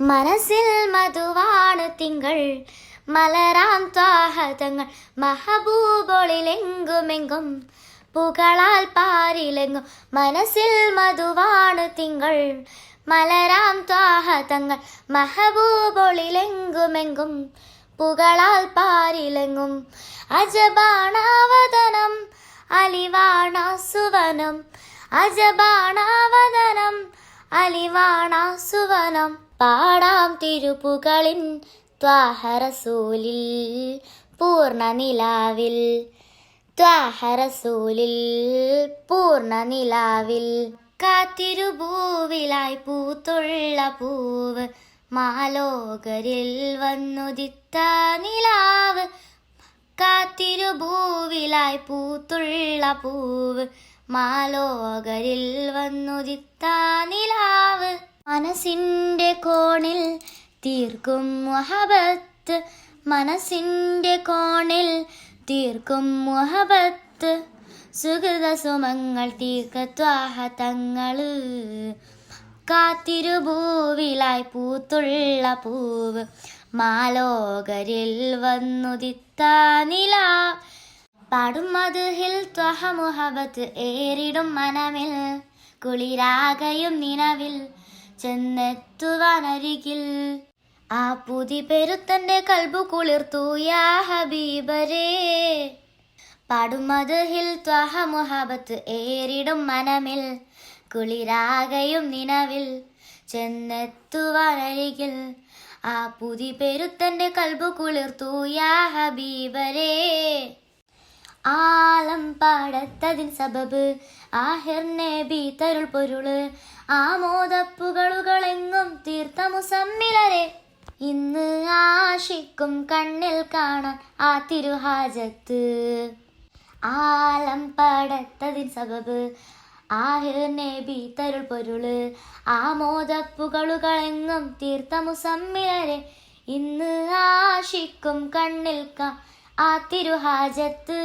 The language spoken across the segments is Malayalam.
മനസ്സിൽ മധുവാണ് തിങ്കൾ. മലരാം ത്വാഹതങ്ങൾ മഹബൂബൊളിലെങ്കുമെങ്കും. പുകളാൽ പാരിലെങ്ങും മനസ്സിൽ മധുവാണ് തിങ്കൾ. മലരാം ത്വാഹതങ്ങൾ മഹബൂബൊളിലെങ്കുമെങ്കും. പുകളാൽ പാരിലെങ്ങും അജബാണാവതനം അലിവാണാസുവനം. അജബാണാവതനം അലിവാണ സുവനം പാടാം തിരുപ്പുകളിൻ ത്വാഹറസൂലിൽ പൂർണനിലാവിൽ. ത്വാഹരസൂലിൽ ത്വാഹറസൂലിൽ കാത്തിരുപൂവിലായി പൂത്തുള്ള പൂവ് മാലോകരിൽ വന്നുദിത്ത നിലാവ്. കാത്തിരുഭൂവിലായി പൂത്തുള്ള പൂവ് മാലോകരിൽ വന്നുദിത്ത നിലാവ്. മനസ്സിന്റെ കോണിൽ തീർക്കും മുഹബത്ത്. മനസ്സിന്റെ കോണിൽ തീർക്കും മുഹബത്ത്. സുഹൃത സുമങ്ങൾ തീർക്കത്വാഹതങ്ങൾ കാത്തിരുഭൂവിലായി പൂത്തുള്ള പൂവ് മാലോകരിൽ വന്നുദിത്ത നില. പാടും മധുഹിൽ ത്വഹ മുഹബത്ത് ഏറിടും മനമിൽ. കുളിരാകയും നിലവിൽ ചെന്നെത്തുവാനരികിൽ. ആ പുതി പെരുത്തന്റെ കൽബു കുളിർത്തു യാ ഹബീബരേ. പാടുമത് ഹിൽ ത്വഹ മുഹബത്ത് ഏറിടും മനമിൽ കുളിരാകയും നിലവിൽ. ചെന്നെത്തുവാനരികിൽ ആ പുതി പെരുത്തന്റെ കൽബു കുളിർത്തു യാ ഹബീബരേ. ആലം പാടത്തതിൻ സബബ് ആഹിർ നേബി തരുൾ പൊരുൾ. ആമോദപ്പുകളുകളെങ്ങും തീർത്ത ഇന്ന് ആശിക്കും കണ്ണിൽ കാണാൻ ആ തിരുഹാജത്ത്. ആലം പാടത്തതിൻ സബബ് ആഹിർ നേബി തരുൾ പൊരുൾ. ആമോദപ്പുകളുകളെങ്ങും തീർത്ത ഇന്ന് ആശിക്കും കണ്ണിൽ കാ ആ തിരുഹാജത്ത്.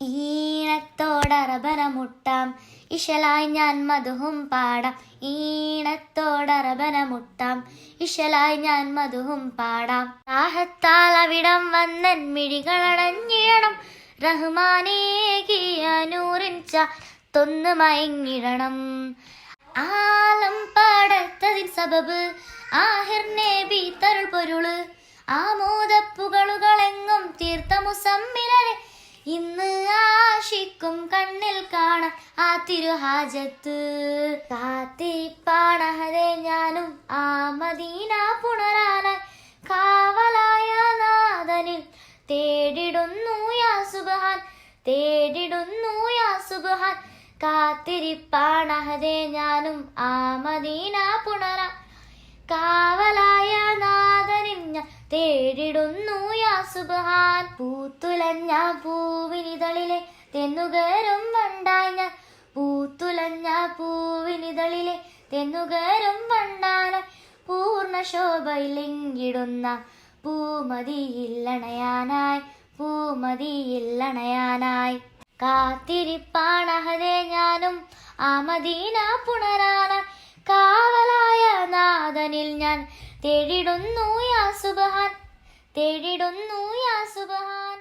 ഈണത്തോടറബനമുട്ടാം. ഇശലായി ഞാൻ മധുഹും പാടാം. ഈണത്തോടറബനമുട്ടാം. ഇശലായി ഞാൻ മധുഹും പാടാം. ദാഹത്താൽ അവിടം വന്നൻ മിഴികളടഞ്ഞിടണം. റഹ്മാനേകിയനൂറിൻ ച തൊന്ന് മയങ്ങിടണം. ആലം പാടത്തതിൻ സബബ്. ആഹിർ നേബി തരുൾ പൊരുൾ. ആമോദപ്പുകളുകളെങ്ങും ഇന്ന് ആശിക്കും കണ്ണിൽ കാണാൻ ആ തിരുഹാജത്ത്. കാത്തിപ്പാണഹരെ ഞാനും ആ മദീന പുണരാനായി കാവലായ നാഥനിൽ തേടിടുന്നു യാ സുബഹാൻ തേടിടുന്നു യാ സുബഹാൻ. കാത്തിരിപ്പാണഹരെ ഞാനും ആ മദീന പുണരാ കാവലായ നാഥനിൽ ഞാൻ തേടിടുന്നു സുബഹാൻ പൂത്തുലഞ്ഞ പൂവിനിതളിലെ തെന്നുകരും വണ്ടായി ഞാൻ പൂത്തുലഞ്ഞ പൂവിനിതളിലെ തെന്നുകരും വണ്ടാന. പൂർണ ശോഭയിലെങ്കിടുന്ന പൂമതിയില്ലണയാനായി പൂമതിയില്ലണയാനായി. കാത്തിരിപ്പാണഹതേ ഞാനും ആ മദീന പുണരാനായി കാവലായ നാഥനിൽ ഞാൻ തേടിടുന്നു യാ സുബഹാൻ തേടിടുന്നു യാ സുബഹാൻ.